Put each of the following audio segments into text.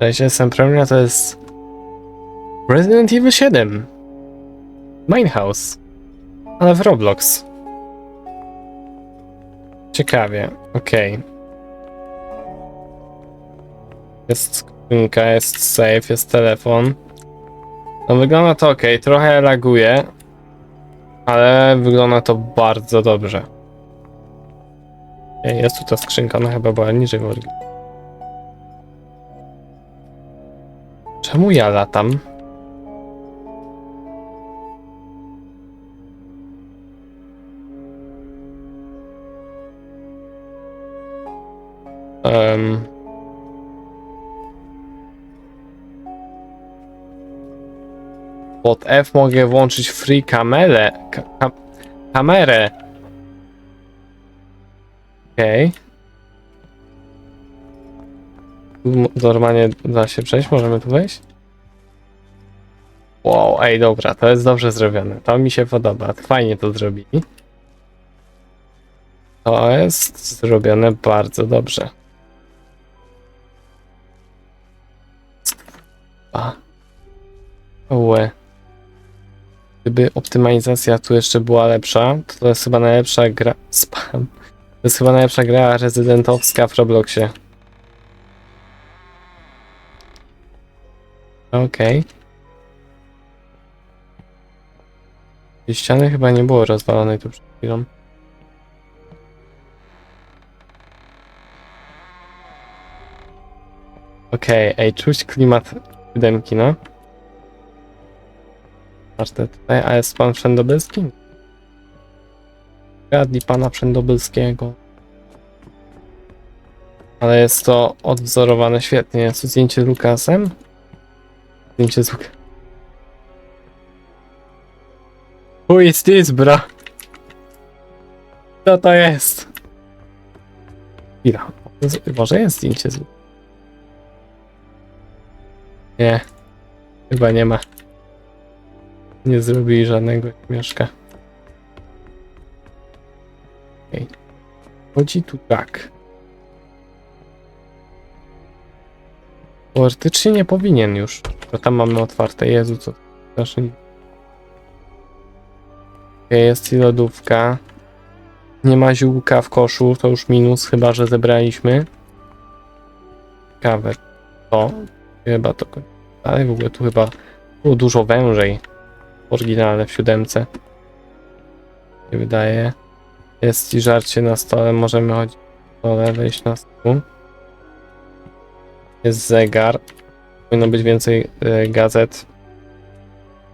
Cześć, jestem Premier, to jest Resident Evil 7 Minehouse. Ale w Roblox. Ciekawie, okej. Jest skrzynka, jest safe, jest telefon. No wygląda to ok, trochę laguje Ale wygląda to bardzo dobrze. Jest tu ta skrzynka, ona chyba była niżej w oryginale Czemu ja latam? Um. Pod F mogę włączyć free kamerę. Ka ka kamerę. Okej. Okay. Normalnie da się przejść, możemy tu wejść? Wow, ej, dobra, to jest dobrze zrobione. To mi się podoba. Fajnie to zrobili. To jest zrobione bardzo dobrze. A. Łe. Gdyby optymalizacja tu jeszcze była lepsza, to to jest chyba najlepsza gra. Spam. To jest chyba najlepsza gra rezydentowska w Robloxie. Okej. Okay. Ściany chyba nie było rozwalonej tu przed chwilą. Okej, ej, czuć klimat siódemki, no. Masz te tutaj, a jest pan Wszędobylski? Gadli pana Wszędobylskiego. Ale jest to odwzorowane świetnie. Jest zdjęcie Lukasem. Zdjęcie z. Who is this, bro? Co to jest? Chwila. Może jest zdjęcie z Nie. Chyba nie ma. Nie zrobili żadnego mieszka. Okay. Chodzi tu tak. Teoretycznie nie powinien już. To tam mamy otwarte. Jezu, co. Okay, jest i lodówka. Nie ma ziółka w koszu, to już minus, chyba że zebraliśmy. Ciekawe. To. Chyba to. Ale w ogóle tu chyba było dużo wężej. Oryginalne w siódemce. Nie wydaje. Jest i żarcie na stole, możemy chodzić na stole, wejść na stół. Jest zegar. Powinno być więcej y, gazet.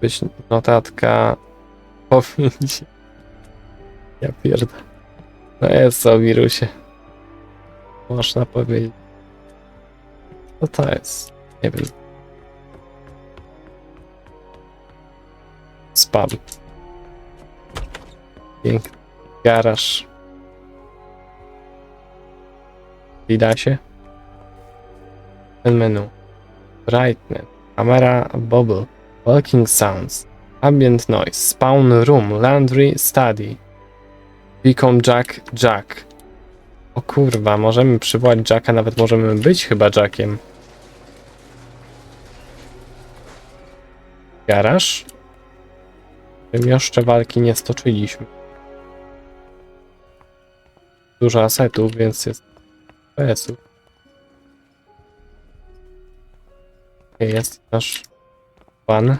Być notatka. Powinnić. Ja pierdolę. No jest o wirusie. Można powiedzieć. Co to jest? Nie wiem. Spam. Piękny. Garaż. Widać się? Menu. Brightness. Camera bubble. Walking sounds. Ambient noise. Spawn room. Laundry study. Beacon Jack Jack. O kurwa, możemy przywołać Jacka, nawet możemy być chyba Jackiem. Garaż? Tym jeszcze walki nie stoczyliśmy. Dużo asetów, więc jest PS-ów. Jest nasz pan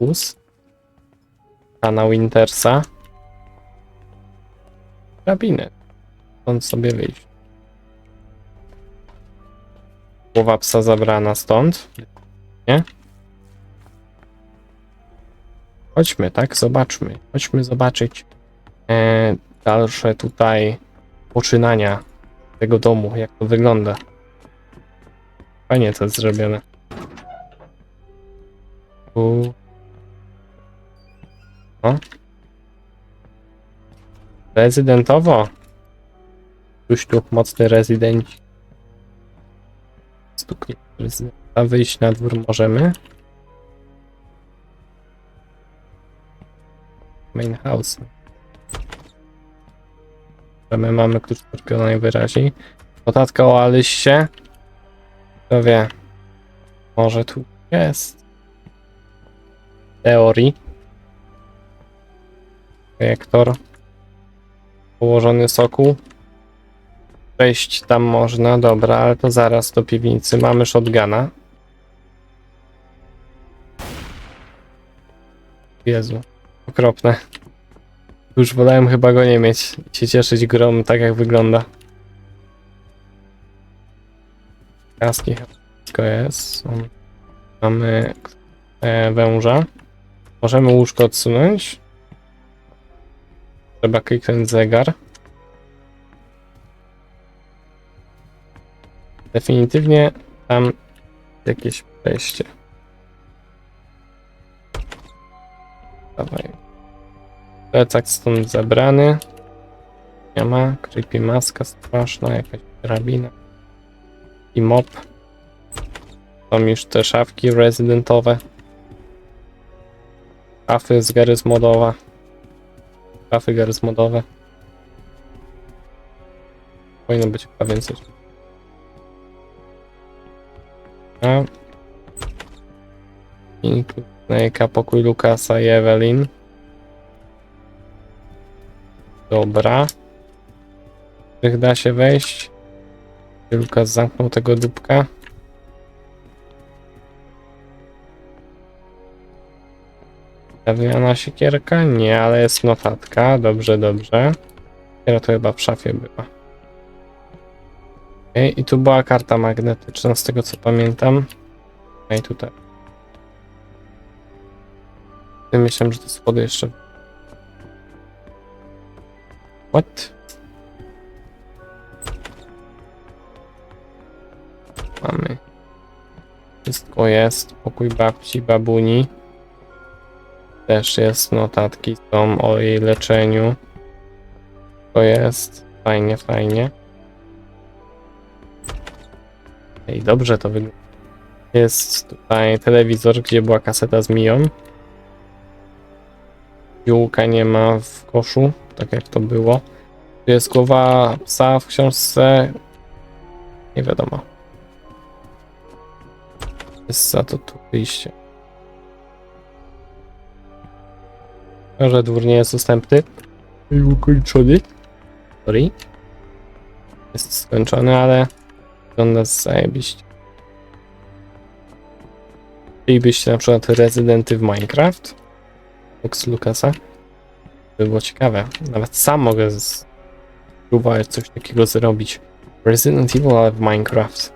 Bus. Pana Wintersa. Gabinet. Stąd sobie wyjść. Głowa psa zabrana stąd. Nie? Chodźmy, tak? Zobaczmy. Chodźmy zobaczyć e, dalsze tutaj poczynania tego domu, jak to wygląda. Fajnie to jest zrobione. Tu. O. Rezydentowo. Już tu mocny rezydent. Stuknie rezydenta. Wyjść na dwór możemy. Main house. My mamy klucz do najwyraźniej. Notatka o Alyście. Kto wie. Może tu jest. Teorii. Projektor. Położony sokół. Wejść tam można, dobra, ale to zaraz do piwnicy. Mamy shotguna. Jezu, okropne. Już wolałem chyba go nie mieć się cieszyć grom tak jak wygląda. Kaski wszystko jest. Mamy e, węża. Możemy łóżko odsunąć. Trzeba kliknąć zegar. Definitywnie tam jakieś przejście. Dawaj. Plecak stąd zebrany. Nie ma. Creepy maska straszna, jakaś drabina. I mop. Są już te szafki rezydentowe. Szafy z Garys modowa. Szafy Garys modowe. Powinno być chyba więcej. A. I Snake'a, pokój Lukasa i Evelyn. Dobra. Czy da się wejść? Lukas zamknął tego dupka? Drewniana siekierka? Nie, ale jest notatka. Dobrze, dobrze. Siekiera to chyba w szafie była. Okej, i tu była karta magnetyczna, z tego co pamiętam. A i tutaj. Myślałem, że te schody jeszcze. What? Mamy. Wszystko jest. Pokój babci, babuni. Też jest. Notatki są o jej leczeniu. To jest. Fajnie, fajnie. Ej, dobrze to wygląda. Jest tutaj telewizor, gdzie była kaseta z Miją. Ziółka nie ma w koszu, tak jak to było. Tu jest głowa psa w książce. Nie wiadomo. Jest za to tu wyjście. Że dwór nie jest ustępny. I ukończony. Sorry. Jest skończony, ale wygląda zajebiście. Chcielibyście na przykład rezydenty w Minecraft? Box Lucasa? To by było ciekawe. Nawet sam mogę spróbować coś takiego zrobić. Resident Evil, ale w Minecraft.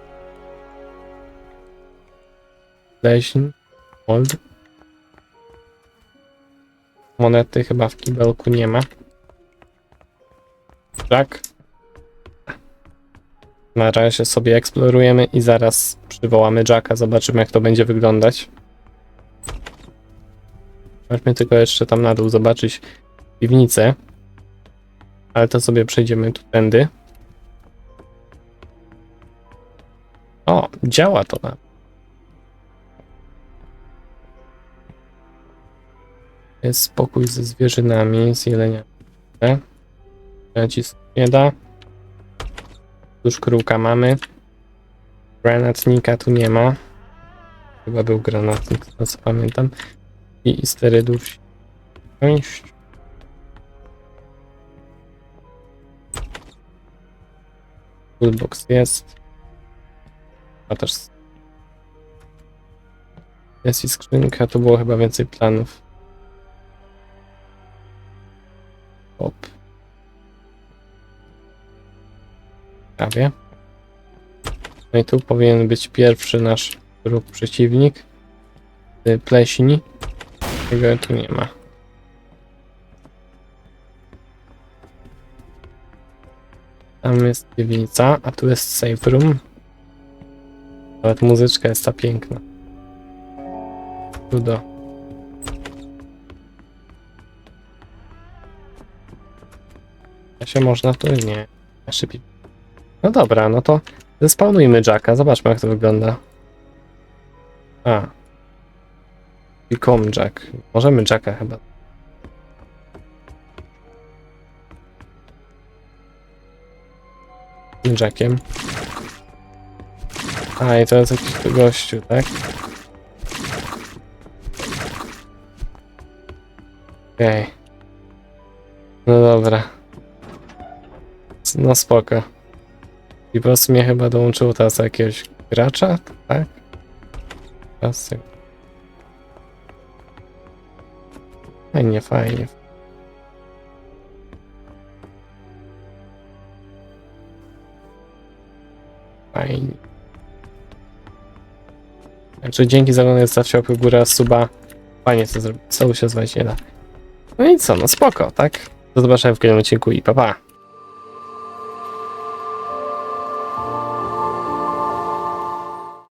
Leśń. Old. Monety chyba w kibelku nie ma. Tak. Na razie sobie eksplorujemy i zaraz przywołamy Jacka, zobaczymy jak to będzie wyglądać. Chodźmy tylko jeszcze tam na dół zobaczyć piwnicę. Ale to sobie przejdziemy tu tędy. O, działa to na. Jest spokój ze zwierzynami, z jeleniami. Nacisk nie da. Tuż kruka mamy. Granatnika tu nie ma. Chyba był granatnik, z co pamiętam. I, i sterydów część. Toolbox jest. A też jest i skrzynka, tu było chyba więcej planów. Hop. Prawie. No i tu powinien być pierwszy nasz ruch przeciwnik. Y, Pleśni. Tego tu nie ma. Tam jest piwnica, a tu jest safe room. Nawet muzyczka jest ta piękna. Cudo. Się można tu nie. Szybciej. No dobra, no to zespawnujmy Jacka. Zobaczmy jak to wygląda. A. Become Jack. Możemy Jacka chyba. Jackiem. A, i to jest jakiś gościu, tak? Okej. No dobra. No spoko. I prostu mnie chyba dołączyło teraz jakiegoś gracza, tak? Teraz. Fajnie, fajnie. Fajnie. Także dzięki za oglądanie, zostawcie łapkę w górę, suba. Fajnie co zrobić, co się zwać nie da. No i co, no spoko, tak? Do zobaczenia w kolejnym odcinku i pa pa.